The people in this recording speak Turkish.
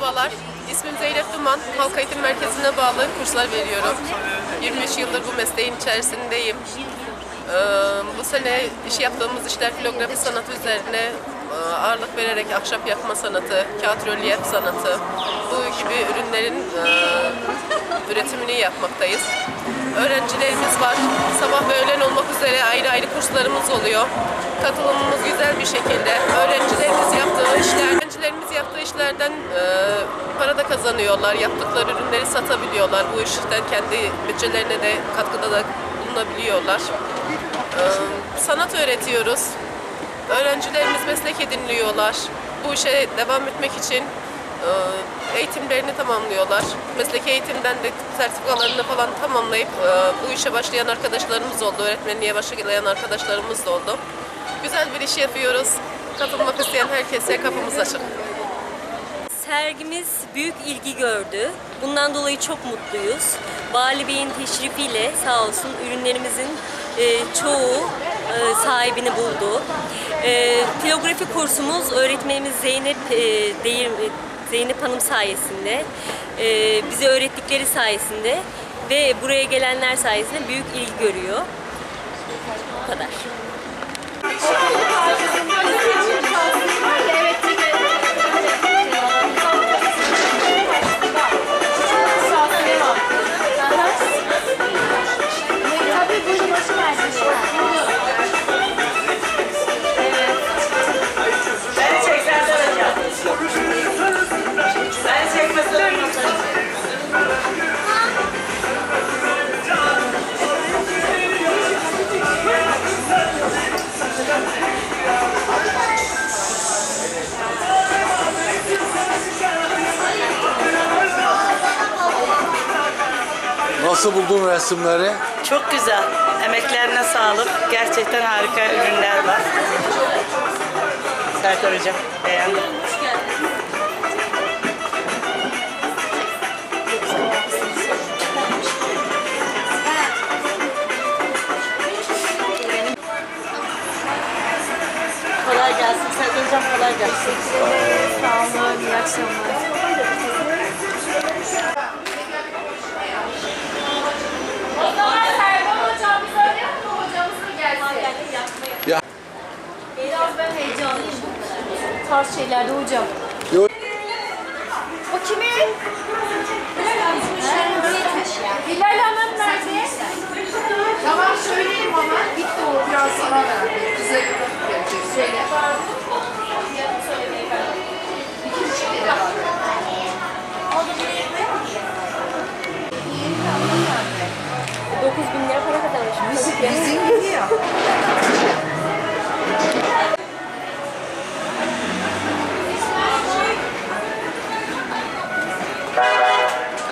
Merhabalar, ismim Zeynep Duman. Halk Eğitim Merkezi'ne bağlı kurslar veriyorum. 23 yıldır bu mesleğin içerisindeyim. Ee, bu sene iş yaptığımız işler filografi sanatı üzerine e, ağırlık vererek ahşap yapma sanatı, kağıt rölyef sanatı, bu gibi ürünlerin e, üretimini yapmaktayız. Öğrencilerimiz var. Sabah ve öğlen olmak üzere ayrı ayrı kurslarımız oluyor. Katılımımız güzel bir şekilde. Öğrencilerimiz yaptığı işler, öğrencilerimiz yaptığı işlerden e, para da kazanıyorlar. Yaptıkları ürünleri satabiliyorlar. Bu işten kendi bütçelerine de katkıda da bulunabiliyorlar. E, sanat öğretiyoruz. Öğrencilerimiz meslek ediniliyorlar. Bu işe devam etmek için e, eğitimlerini tamamlıyorlar. Mesleki eğitimden de sertifikalarını falan tamamlayıp e, bu işe başlayan arkadaşlarımız oldu. Öğretmenliğe başlayan arkadaşlarımız da oldu. Güzel bir iş yapıyoruz. Katılmak isteyen herkese kapımız açık. Sergimiz büyük ilgi gördü. Bundan dolayı çok mutluyuz. Vali Bey'in teşrifiyle sağ olsun ürünlerimizin e, çoğu e, sahibini buldu. E, filografi kursumuz öğretmenimiz Zeynep e, Değir, Zeynep Hanım sayesinde, e, bize öğrettikleri sayesinde ve buraya gelenler sayesinde büyük ilgi görüyor. Bu kadar. Tabii buyurun hoş geldiniz. Nasıl buldun resimleri? Çok güzel. Emeklerine sağlık. Gerçekten harika ürünler var. Serkan Hocam beğendim. Kolay gelsin. Serkan Hocam kolay gelsin. Sağ olun, iyi akşamlar. Serkan hocam biz öyle mi hocamız mı gelsin? Ya. Biraz ben heyecanlıyım. Bu tarz şeylerde hocam. Yo- O kimin? Hilal Hanım nerede? Tamam söyleyeyim ama bitti o biraz sana verdi. Kıza verecek. Söyle. İki de var. 9 bin lira para kazanmışım. Bizim gibi ya.